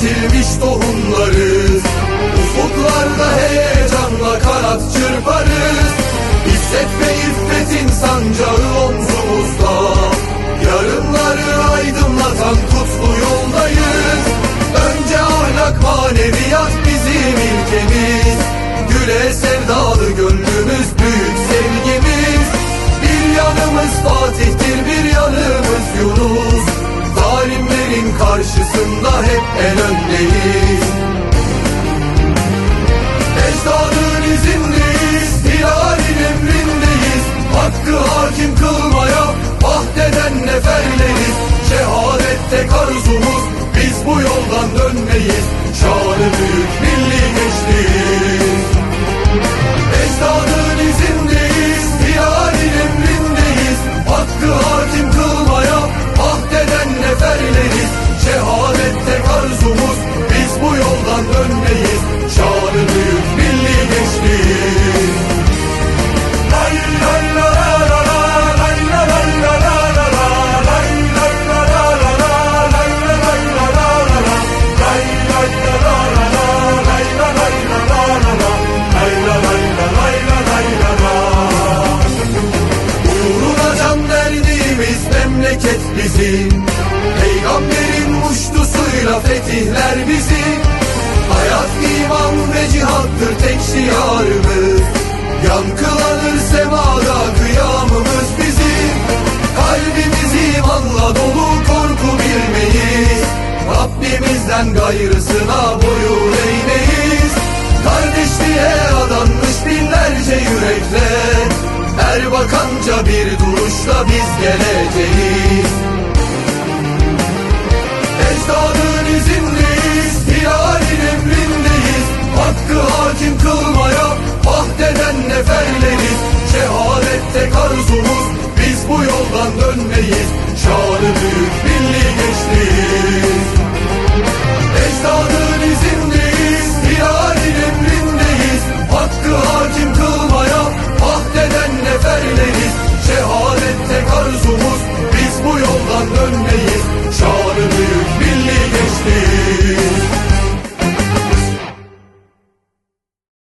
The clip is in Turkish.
bitirmiş tohumlarız Ufuklarda heyecanla kanat çırparız. İffet ve iffetin sancağı omzumuzda. Yarınları aydınlatan kutlu yoldayız. Önce ahlak maneviyat bizim ilkemiz. Güle sevdalı gönlümüz tek arzumuz Biz bu yoldan dönmeyiz. Şanı büyük milli gençliğiz bizim. Peygamberin muştusuyla fetihler bizim. Hayat iman ve cihattır tek şiarımız. Yankılanır semada kıyamımız bizim. Kalbimiz imanla dolu korku bilmeyiz. Rabbimizden gayrısına boyun eğmeyiz. Kardeşliğe adanmış binlerce yürekler Erbakanca bir duruşla biz geleceğiz hakim kılmaya ah Ahdeden neferleriz. Şehadette arzumuz Biz bu yoldan dönmeyiz. Şanı büyük milli gençliğiz Ecdadı